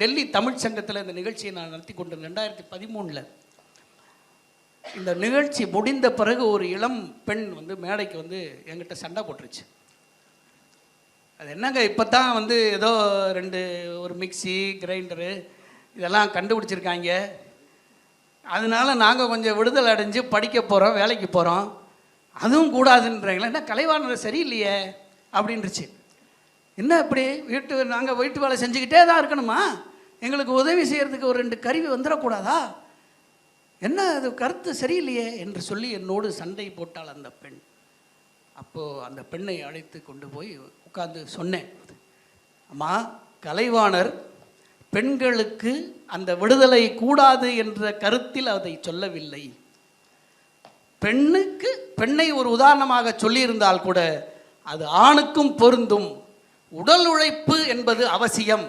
டெல்லி தமிழ் சங்கத்தில் இந்த நிகழ்ச்சியை நான் நடத்தி கொண்டு ரெண்டாயிரத்தி பதிமூணில் இந்த நிகழ்ச்சி முடிந்த பிறகு ஒரு இளம் பெண் வந்து மேடைக்கு வந்து என்கிட்ட சண்டை போட்டுருச்சு. அது என்னங்க இப்போ தான் வந்து ஏதோ ரெண்டு ஒரு மிக்ஸி கிரைண்டரு இதெல்லாம் கண்டுபிடிச்சிருக்காங்க. அதனால நாங்கள் கொஞ்சம் விடுதலை அடைஞ்சு படிக்க போகிறோம் வேலைக்கு போகிறோம் அதுவும் கூடாதுன்றாங்களே? என்ன கலைவாணர் சரியில்லையே? அப்படின்றுச்சு என்ன இப்படி வீட்டு நாங்கள் வீட்டு வேலை செஞ்சுக்கிட்டே தான் இருக்கணுமா? எங்களுக்கு உதவி செய்கிறதுக்கு ஒரு ரெண்டு கருவி வந்துடக்கூடாதா? என்ன அது கருத்து சரியில்லையே என்று சொல்லி என்னோடு சண்டை போட்டாள் அந்த பெண். அப்போது அந்த பெண்ணை அழைத்து கொண்டு போய் உட்கார்ந்து சொன்னேன். அம்மா கலைவாணர் பெண்களுக்கு அந்த விடுதலை கூடாது என்ற கருத்தில் அதை சொல்லவில்லை. பெண்ணுக்கு பெண்ணை ஒரு உதாரணமாக சொல்லியிருந்தால் கூட அது ஆணுக்கும் பொருந்தும். உடல் உழைப்பு என்பது அவசியம்